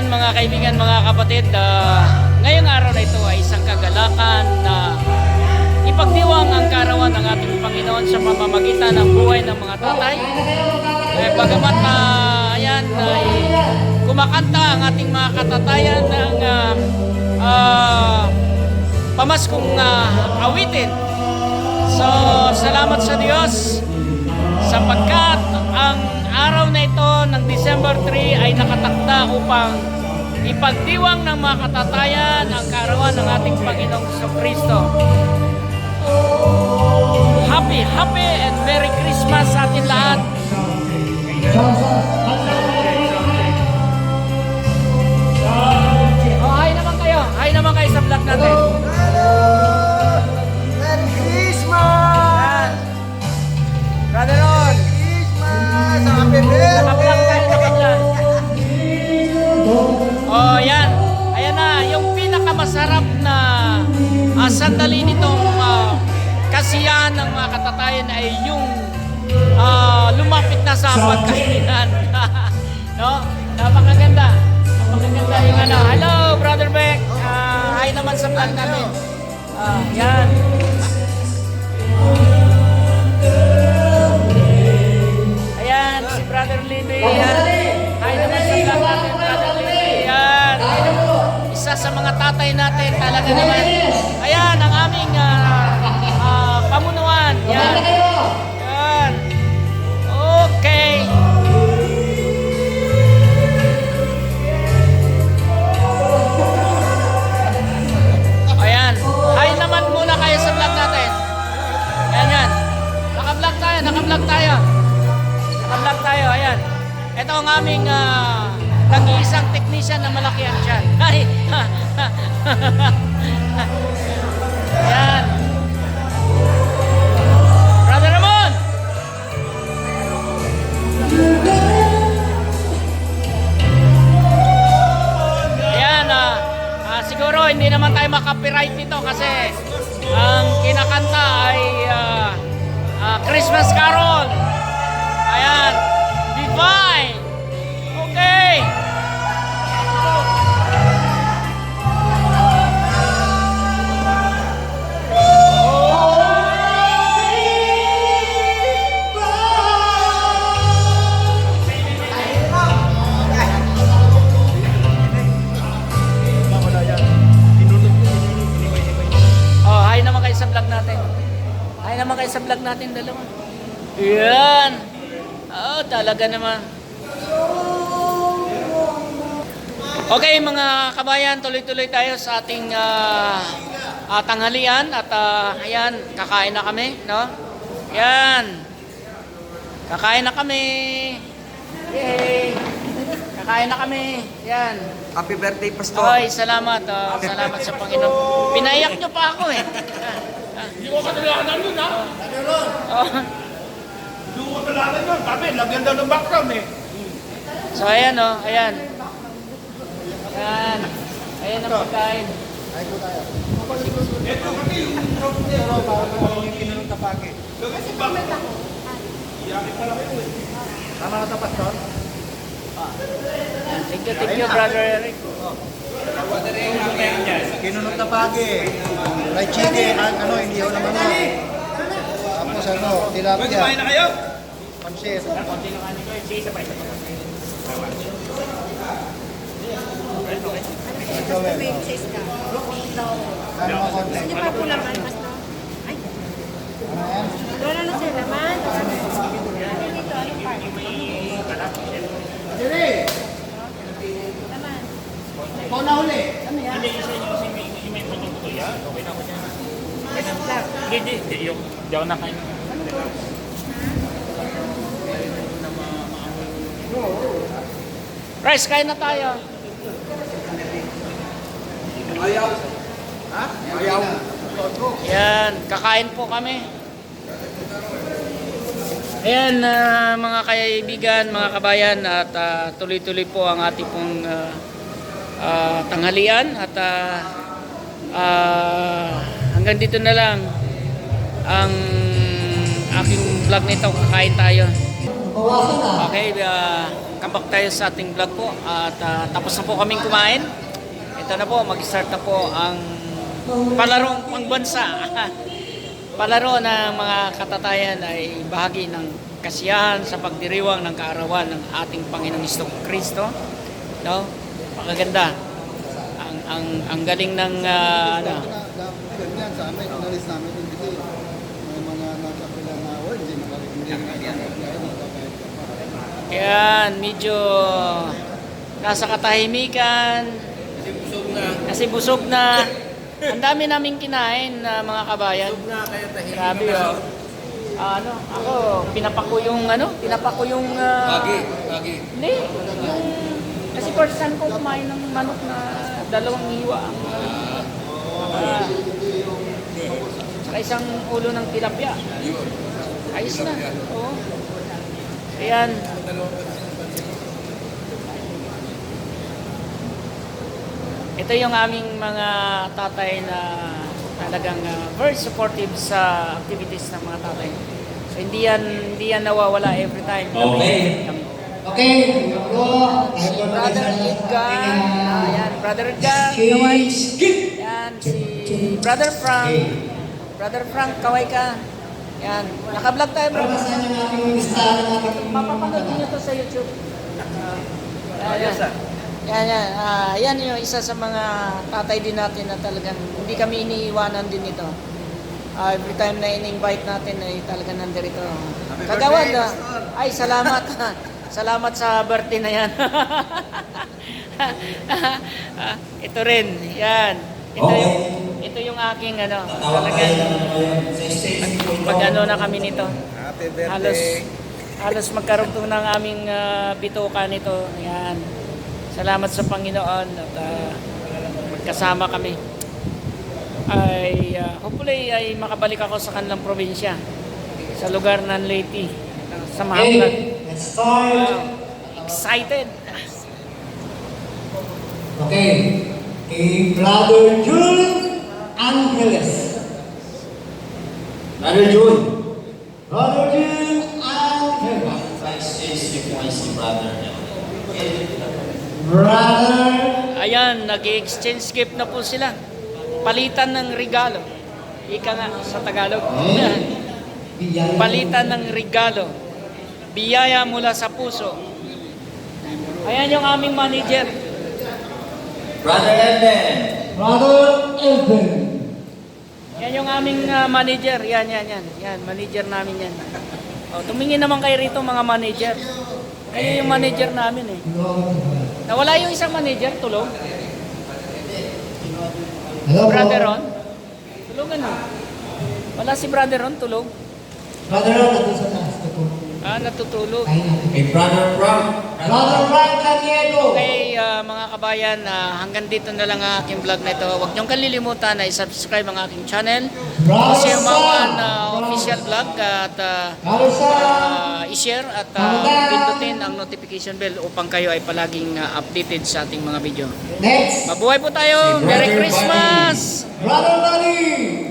Ayan mga kaibigan, mga kapatid, ah, ngayong araw na ito ay isang kagalakan na ipagdiwang ang karawan ng ating Panginoon sa pamamagitan ng buhay ng mga tatay. Eh, bagamat na ayan ay kumakanta ang ating mga katatayan ng ah, ah, pamaskong ah, awitin. So, salamat sa Diyos sapagkat ang araw na ito ng December 3 ay nakatakda upang ipagdiwang ng mga katatayan ang karawan ng ating Panginoong Kristo. Happy, happy and Merry Christmas sa atin lahat. Pinakamasarap na ah, sandali nitong ah, kasiyahan ng mga katatayan ay yung ah, lumapit na sa pagkainan. no? Napakaganda. Napakaganda yung ano. Hello, Brother Beck. Ah, hi naman sa vlog natin. Ah, yan. Ayan, si Brother Libby. Ayan. Tatay natin talaga naman. Ayan, ang aming ah, ah, pamunuan. Yan. Yan. Okay. Ayan. Hi naman muna kayo sa vlog natin. Ayan yan. Naka-vlog tayo, naka-vlog tayo. Naka-vlog tayo, ayan. Ito ang aming ah, nag-iisang technician na malaki ang tiyan. Ay! ayan. Brother Ramon! Ayan, ah, ah, siguro hindi naman tayo makapiright nito kasi ang kinakanta ay ah, ah, Christmas Carol. Vlog natin dalawa. Yan. Oh, talaga naman. Okay, mga kabayan, tuloy-tuloy tayo sa ating ah, ah, tanghalian at ah, ayan, kakain na kami, no? Yan. Kakain na kami. Yay! Kakain na kami. Yan. Happy birthday, Pastor! Ay, salamat. ah, salamat sa Panginoon. Pinayak nyo pa ako eh. Hindi ko kadalanan yun, ha? Oh. Hindi ko kadalanan yun. Sabi, lagyan daw ng background, eh. So, ayan oh, ayan. Ayan. Ayan ang pagkain. Ito kasi yung yung kinanong tapake. Kasi bakit? Iyakin pala kayo, eh. Tama na tapat? Ayan, Thank you, thank you, Brother Eric. Kinunot na pagi. May chicken, an- ano, hindi ako naman ako. Tapos ano, tilapia, na kayo? pansit. Ito, eh. Ano mga konti? Di ba po naman, mas na? Ay, Ano yan? wala na sila naman. Dito, ano pa? Naman. Ikaw na huli. Hindi, hindi. Hindi, yung... Hindi ako nakain. Rice, kain na tayo. Ayaw! Ha? Ayaw! Yan, kakain po kami. Ayan, ah, mga kaibigan, mga kabayan, at ah, tuloy-tuloy po ang ating pong ah, ah, tanghalian at ah, ah, hanggang dito na lang ang aking vlog nito. Kakain tayo. Okay, ah, welcome back tayo sa ating vlog po at ah, tapos na po kaming kumain. Ito na po, mag-start na po ang palarong pangbansa. Palaro ng mga katatayan ay bahagi ng kasiyahan sa pagdiriwang ng kaarawan ng ating Panginoong Isto Kristo. No? Pakaganda. Ang ang ang galing ng ah, ano, Ganyan sa amin, inalis namin yung dito. May mga nakapila na, ka pa. Ayan, medyo nasa katahimikan. Kasi busog na. Ang dami naming kinain na mga kabayan. Grabe oh. Ah, ano, ako, pinapako yung ano, pinapako yung... Uh, Lagi. Hindi, yung... Kasi first time ko kumain ng manok na dalawang hiwa. Ah, saka isang ulo ng tilapia. Ayos na. Oo. Ayan. Ito yung aming mga tatay na talagang uh, very supportive sa activities ng mga tatay. So hindi yan hindi yan nawawala every time. Okay. Kami. Okay, ako, Si Brother Edgar, ah, yan, Brother Edgar, kaway. Yan, si Brother Frank. Brother Frank, kaway ka. Yan, naka-vlog tayo bro. Mapapanood niyo to sa YouTube. Ah, yan. Yan, yan. Ah, yan yung isa sa mga tatay din natin na talagang hindi kami iniiwanan din ito. Ah, every time na in-invite natin ay talagang nandirito. Kagawad ah. Ay, salamat. salamat sa birthday na yan. Ah, ito rin. Yan. Ito Okay. yung ito yung aking ano, talagang pag ano na kami nito. Happy Halos birthday. halos magkarugtong ng aming ah, bituka nito. Yan. Salamat sa Panginoon at ah, magkasama kami. Ay ah, hopefully ay makabalik ako sa kanilang probinsya sa lugar ng Leyte sa Mahaplat. Okay, let's start. Excited. Okay, kay Brother June Angeles. Brother June. Brother June Angeles. Niyo po kayo si Brother. Brother. Ayan, nag-exchange gift na po sila. Palitan ng regalo. Ika nga sa Tagalog. Palitan ng regalo. Biyaya mula sa puso. Ayan yung aming manager. Brother Eden. Brother Eden. Yan yung aming ah, manager. Yan, yan, yan. Yan, manager namin yan. O, tumingin naman kayo rito mga manager. Kayo yung manager namin eh. Nawala yung isang manager, tulong. Hello, Brother Ron. Tulungan mo. Wala si Brother Ron, tulog. Brother Ron, nandun sa. Ah, natutulog. Kay Brother Frank. Brother Frank Caniedo. Okay, ah, mga kabayan, ah, hanggang dito na lang ang aking vlog na ito. Huwag niyong kalilimutan na i-subscribe ang aking channel. Kasi yung mga ah, official vlog at ah, ah, i-share at ah, pindutin ang notification bell upang kayo ay palaging ah, updated sa ating mga video. Next. Mabuhay po tayo! Merry Christmas! Brother Manny.